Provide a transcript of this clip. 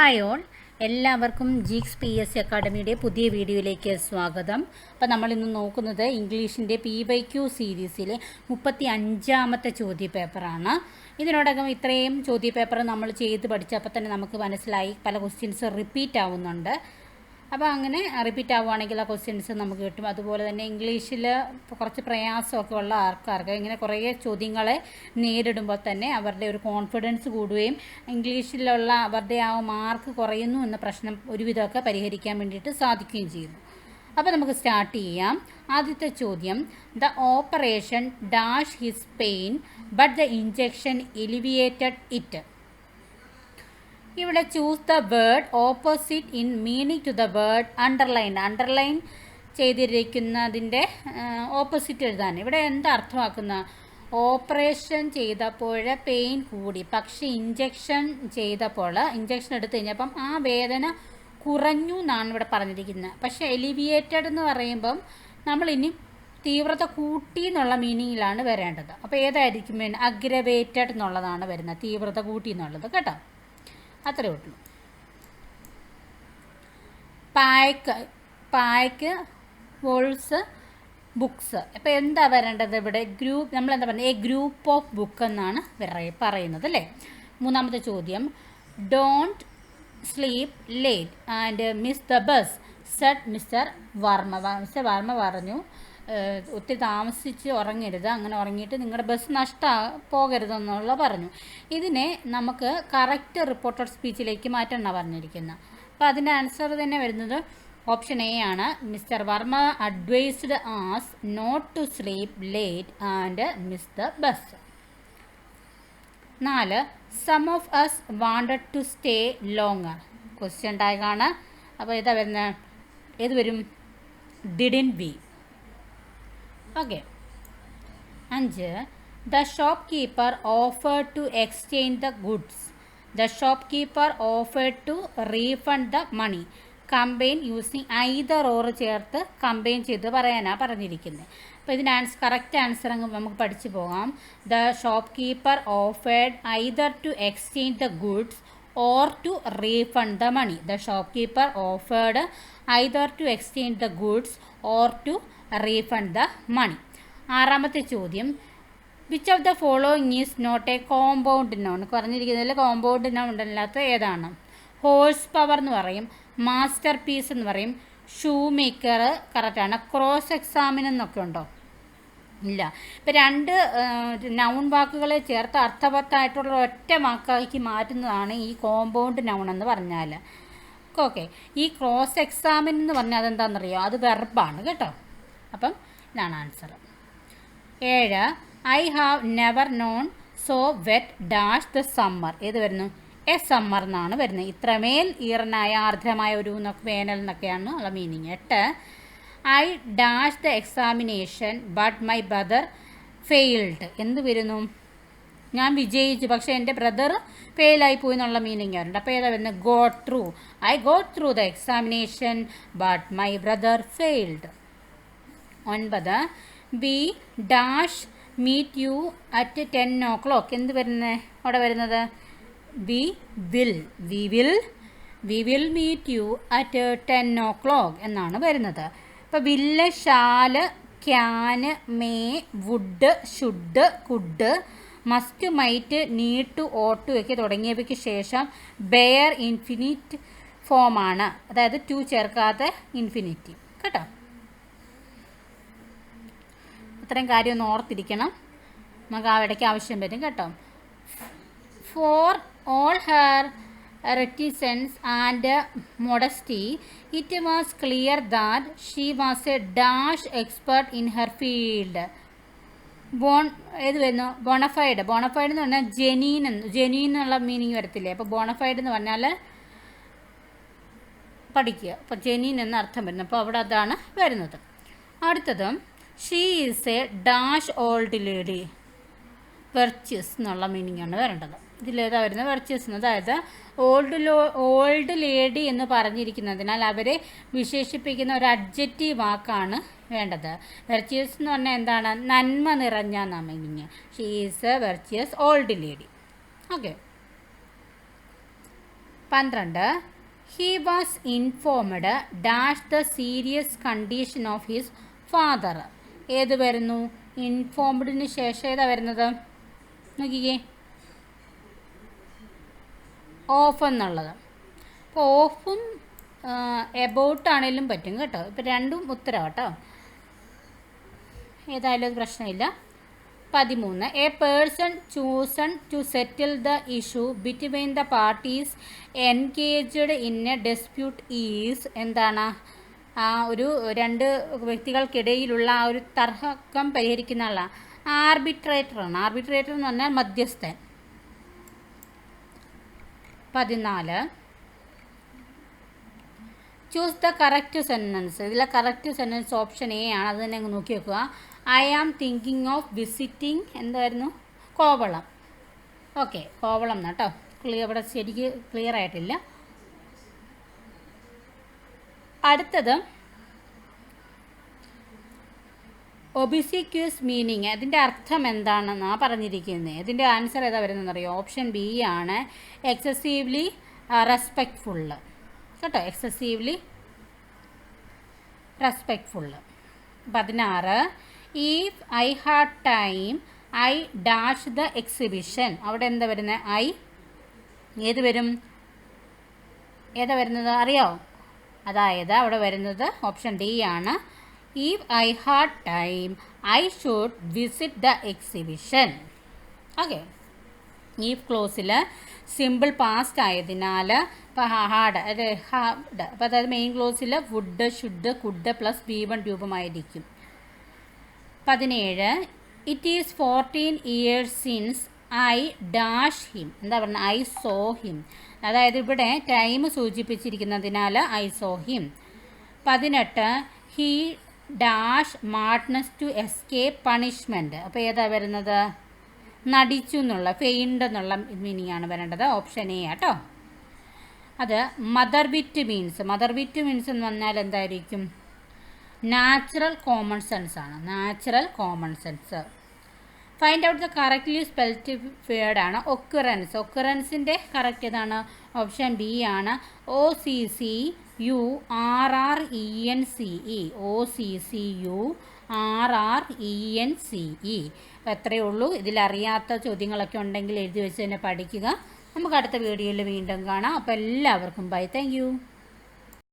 Hi all എല്ലാവർക്കും Geeks P S C അക്കാഡമിയുടെ പുതിയ വീഡിയോയിലേക്ക് സ്വാഗതം. അപ്പോൾ നമ്മളിന്ന് നോക്കുന്നത് ഇംഗ്ലീഷിന്റെ പി ബൈ ക്യു സീരീസിലെ മുപ്പത്തി അഞ്ചാമത്തെ ചോദ്യപേപ്പറാണ്. ഇതിനോടകം ഇത്രയും ചോദ്യപേപ്പർ നമ്മൾ ചെയ്ത് പഠിച്ചപ്പോൾ തന്നെ നമുക്ക് മനസ്സിലായി. പല ക്വസ്റ്റ്യൻസ് റിപ്പീറ്റ് ആവുന്നുണ്ട്. അപ്പോൾ അങ്ങനെ റിപ്പീറ്റ് ആവുകയാണെങ്കിൽ ആ ക്വസ്റ്റ്യൻസ് നമുക്ക് കിട്ടും. അതുപോലെ തന്നെ ഇംഗ്ലീഷിൽ കുറച്ച് പ്രയാസമൊക്കെ ഉള്ള ആൾക്കാർക്ക് ഇങ്ങനെ കുറേ ചോദ്യങ്ങളെ നേരിടുമ്പോൾ തന്നെ അവരുടെ ഒരു കോൺഫിഡൻസ് കൂടുകയും ഇംഗ്ലീഷിലുള്ള അവരുടെ ആ മാർക്ക് കുറയുന്നു എന്ന പ്രശ്നം ഒരുവിധമൊക്കെ പരിഹരിക്കാൻ വേണ്ടിയിട്ട് സാധിക്കുകയും ചെയ്യുന്നു. അപ്പോൾ നമുക്ക് സ്റ്റാർട്ട് ചെയ്യാം. ആദ്യത്തെ ചോദ്യം the operation dash his pain but the injection alleviated it ഇവിടെ choose the word opposite in meaning to the word underline underline ചെയ്തിരിക്കുന്നതിന്റെ opposite എഴുതാൻ. ഇവിടെ എന്താ അർത്ഥമാക്കുന്ന? ഓപ്പറേഷൻ ചെയ്തപ്പോൾ പെയിൻ കൂടി. പക്ഷെ ഇഞ്ചക്ഷൻ ചെയ്തപ്പോൾ ഇഞ്ചക്ഷൻ എടുത്തു കഴിഞ്ഞപ്പം ആ വേദന കുറഞ്ഞു എന്നാണ് ഇവിടെ പറഞ്ഞിരിക്കുന്നത്. പക്ഷേ എലിവിയേറ്റഡ് എന്ന് പറയുമ്പം നമ്മളിനി തീവ്രത കൂട്ടി എന്നുള്ള മീനിങ്ങിലാണ് വരേണ്ടത്. അപ്പോൾ ഏതായിരിക്കും അഗ്രവേറ്റഡ് എന്നുള്ളതാണ് വരുന്നത്. തീവ്രത കൂട്ടി എന്നുള്ളത്. കേട്ടോ? അത്രേ ഉള്ളൂ. Pack pack wolves books. അപ്പോൾ എന്താ വരേണ്ടത് ഇവിടെ? ഗ്രൂപ്പ് നമ്മൾ എന്താ പറയുന്നത് എ ഗ്രൂപ്പ് ഓഫ് ബുക്ക് എന്നാണ് പറയ- പറയുന്നത് അല്ലേ? മൂന്നാമത്തെ ചോദ്യം. Don't sleep late and miss the bus said mister Varma. Mister Varma പറഞ്ഞു. ഒത്തിരി താമസിച്ച് ഉറങ്ങരുത്. അങ്ങനെ ഉറങ്ങിയിട്ട് നിങ്ങളുടെ ബസ് നഷ്ട പോകരുതെന്നുള്ള പറഞ്ഞു. ഇതിനെ നമുക്ക് കറക്റ്റ് റിപ്പോർട്ടഡ് സ്പീച്ചിലേക്ക് മാറ്റണ പറഞ്ഞിരിക്കുന്നത് അപ്പോൾ അതിന്റെ ആൻസർ തന്നെ വരുന്നത് ഓപ്ഷൻ എ ആണ്. Mister Varma advised us not to sleep late and miss the bus നാല് some of us wanted to stay longer question ടാഗാണ് അപ്പോൾ ഏതാ വരുന്നത് ഏത് വരും? Didn't B the shop keeper offer to exchange the goods the shop keeper offer to refund the money combine using either or ചേർത്ത് combine ചെയ്ത് പറയാനാണ് പറഞ്ഞിരിക്കുന്നത് അപ്പോൾ ഇതിന്റെ ആൻസർ കറക്റ്റ് ആൻസർ അങ്ങ് നമുക്ക് പഠിച്ചു പോകാം. The shop keeper offered either to exchange the goods or to refund the money the shop keeper offered either to exchange the goods or to refund the money ആറാമത്തെ ചോദ്യം. Which of the following is not a compound noun പറഞ്ഞിരിക്കുന്നതിൽ compound noun അല്ലാത്ത ഏതാണ്? Horse power എന്ന് പറയും. Masterpiece എന്ന് പറയും. Shoemaker കറക്റ്റാണ് cross examine എന്നൊക്കെ ഉണ്ടോ? ഇല്ല. ഇപ്പം രണ്ട് നൗൺ വാക്കുകളെ ചേർത്ത് അർത്ഥവത്തായിട്ടുള്ള ഒറ്റ വാക്കാക്കി മാറ്റുന്നതാണ് ഈ കോമ്പൗണ്ട് നൗൺ എന്ന് പറഞ്ഞാൽ ഓക്കെ ഈ ക്രോസ് എക്സാമിൻ എന്ന് പറഞ്ഞാൽ അതെന്താണെന്നറിയോ അത് വെർബാണ് കേട്ടോ. അപ്പം ഇതാണ് ആൻസർ ഏഴ് I have never known so wet dash the summer. ഏത് വരുന്നു? എ സമ്മർ എന്നാണ് വരുന്നത്. ഇത്രമേൽ ഈറനായ ആർദ്രമായ ഒരു വേനൽ എന്നൊക്കെയാണ് ഉള്ള മീനിങ് എട്ട് I dash the examination but my brother failed. എന്ത് വരുന്നു? ഞാൻ വിജയിച്ചു പക്ഷേ എന്റെ ബ്രദർ ഫെയിലായി പോയി എന്നുള്ള മീനിങ് വരുന്നുണ്ട് അപ്പോൾ ഏതാ വരുന്നത്? Go through. I go through the examination but my brother failed. ഒൻപത്. B dash meet you at ten o'clock. എന്ത് വരുന്നത് അവിടെ വരുന്നത്? We will. We will. We will meet you at ten o'clock എന്നാണ് വരുന്നത്. ഇപ്പോൾ will shall can may would should could must might need to ought ഒക്കെ തുടങ്ങിയവയ്ക്ക് ശേഷം ബെയർ ഇൻഫിനിറ്റ് ഫോമാണ്. അതായത് ടു ചേർക്കാത്ത ഇൻഫിനിറ്റി. കേട്ടോ? ഇത്രയും കാര്യം ഒന്ന് ഓർത്തിരിക്കണം. നമുക്ക് ആ ഇടയ്ക്ക് ആവശ്യം വരും കേട്ടോ. For all her reticence and modesty it was clear that she was a dash expert in her field bona ഏത് വരുന്നു? ബോണഫൈഡ് ബോണഫൈഡ് എന്ന് പറഞ്ഞാൽ ജെനീൻ എന്ന് ജെനീൻ എന്നുള്ള മീനിങ് വരത്തില്ലേ? അപ്പോൾ ബോണഫൈഡ് എന്ന് പറഞ്ഞാൽ പഠിക്കുക. അപ്പോൾ ജെനീൻ എന്ന അർത്ഥം വരുന്നു. അപ്പോൾ അവിടെ അതാണ് വരുന്നത്. അടുത്തത്. She is a dash old lady virtuous എന്നുള്ള മീനിങ് ആണ് വരേണ്ടത്. ഇതിലേതാ വരുന്നത്? വെർച്യസ് അതായത് ഓൾഡ് ലോ ഓൾഡ് ലേഡി എന്ന് പറഞ്ഞിരിക്കുന്നതിനാൽ അവരെ വിശേഷിപ്പിക്കുന്ന ഒരു അഡ്ജക്റ്റീവ് വാക്കാണ് വേണ്ടത്. വെർച്യസ് എന്ന് പറഞ്ഞാൽ എന്താണ്? നന്മ നിറഞ്ഞ meaning she is a virtuous old lady okay പന്ത്രണ്ട്. He was informed dash the serious condition of his father ഏത് വരുന്നു? ഇൻഫോംഡിന് ശേഷം ഏതാ വരുന്നത്? നോക്കിക്കേ. ഓഫ് എന്നുള്ളത്. അപ്പോൾ ഓഫും എബൌട്ട് ആണെങ്കിലും പറ്റും കേട്ടോ. ഇപ്പം രണ്ടും ഉത്തരം കേട്ടോ ഏതായാലും പ്രശ്നമില്ല. പതിമൂന്ന്. A person chosen to settle the issue between the parties engaged in a dispute is എന്താണ്? ആ ഒരു രണ്ട് വ്യക്തികൾക്കിടയിലുള്ള ആ ഒരു തർക്കം പരിഹരിക്കുന്ന ആളാണ് ആർബിട്രേറ്ററാണ്. ആർബിട്രേറ്റർ എന്ന് പറഞ്ഞാൽ മധ്യസ്ഥൻ. പതിനാല്. ചൂസ് ദ കറക്റ്റ് സെന്റൻസ് ഇതിലെ കറക്റ്റ് സെന്റൻസ് ഓപ്ഷൻ എ ആണ്. അത് തന്നെ അങ്ങ് നോക്കി വെക്കുക. I am thinking of visiting എന്തായിരുന്നു? കോവളം. ഓക്കെ കോവളം എന്നാട്ടോ ക്ലിയർ ഇവിടെ ശരിക്ക് ക്ലിയർ ആയിട്ടില്ല. അടുത്തത് ഒബിസിക്യൂസ് മീനിങ്. അതിന്റെ അർത്ഥം എന്താണെന്നാണ് പറഞ്ഞിരിക്കുന്നത് ഇതിന്റെ ആൻസർ ഏതാ വരുന്നതെന്ന് അറിയോ ഓപ്ഷൻ ബി ആണ് എക്സസീവ്ലി റെസ്പെക്റ്റ്ഫുള്ള് കേട്ടോ? എക്സസീവ്ലി റെസ്പെക്റ്റ്ഫുള്ള് പതിനാറ് if I had time I dash the exhibition അവിടെ എന്താ വരുന്നത് ഐ ഏത് വരും? ഏതാ വരുന്നത്? അറിയോ? അതായത് അവിടെ വരുന്നത് ഓപ്ഷൻ ഡി ആണ്. If I had time I should visit the exhibition okay ഈ ക്ലോസിൽ സിമ്പിൾ പാസ്റ്റ് ആയതിനാൽ ഇപ്പോൾ ഹാഡ് ഹാഡ് അപ്പോൾ അതായത് main ക്ലോസിൽ would should could plus B one രൂപമായിരിക്കും. പതിനേഴ് it is fourteen years since I dash him. എന്താ പറയുന്നത് ഐ സോ ഹിം. അതായത് ഇവിടെ ടൈം സൂചിപ്പിച്ചിരിക്കുന്നതിനാൽ ഐ സോ ഹിം. പതിനെട്ട് ഹീ ഡാഷ് മാർട്ട്നസ് ടു എസ്കേപ്പ് പണിഷ്മെന്റ് അപ്പോൾ ഏതാ വരുന്നത്? നടിച്ചു എന്നുള്ള ഫെയിൻഡ് എന്നുള്ള മീനിങ് ആണ് വരേണ്ടത്. ഓപ്ഷൻ എ ആട്ടോ. അത് മദർ വിറ്റ് മീൻസ്. മദർ വിറ്റ് മീൻസ് എന്ന് പറഞ്ഞാൽ എന്തായിരിക്കും? നാച്ചുറൽ കോമൺ സെൻസ് ആണ്. Natural common sense. Find out the correctly spelt word ആണ്. ഒക്കുറൻസ് ഒക്കുറൻസിന്റെ കറക്റ്റ് ഏതാണ്? ഓപ്ഷൻ ബി ആണ്. O C C U R R E N C E O C C U R R E N C E എത്രയേ ഉള്ളൂ? ഇതിലറിയാത്ത ചോദ്യങ്ങളൊക്കെ ഉണ്ടെങ്കിൽ എഴുതി വെച്ച് തന്നെ പഠിക്കുക. നമുക്ക് അടുത്ത വീഡിയോയിൽ വീണ്ടും കാണാം. അപ്പോൾ എല്ലാവർക്കും ബൈ താങ്ക്